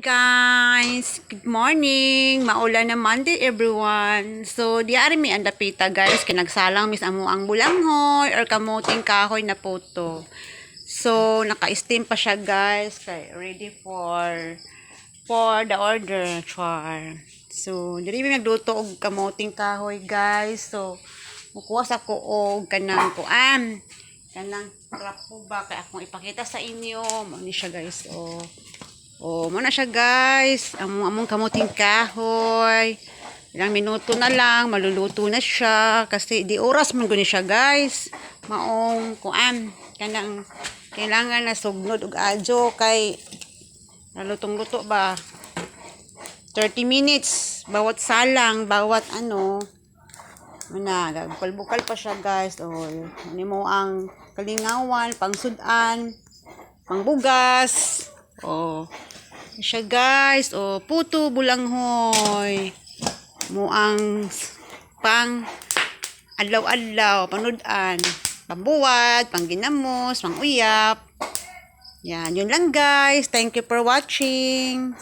Guys, good morning. Maulan na Monday everyone. So, diari mi ang dapita guys. Kinagsalang mis amo ang bulanghoy or kamuting kahoy na puto. So, naka-steam pa siya guys. Kay ready for for the order. Char. So, diri mi nagluto og kamuting kahoy guys. So, mukuha sa ko og kanang kuan. Kanang trapo ba kay akong ipakita sa inyo. Mo ni siya guys. Oh. Oh, mo na siya guys. Among among kamuting kahoy. Ilang minuto na lang, maluluto na siya. Kasi di oras man guni siya guys. Maong kuan. Kanang kailangan na sugnod og adyo kay nalutong luto ba. 30 minutes bawat salang, bawat ano. Mana, gagpalbukal pa siya guys. Oh, ano mo ang kalingawan, pangsudan, pangbugas. Oh, siya guys. Oh, puto bulanghoy. Mo ang pang adlaw-adlaw, panudan, pambuwad, pangginamos, panguyap. Yan, yun lang guys. Thank you for watching.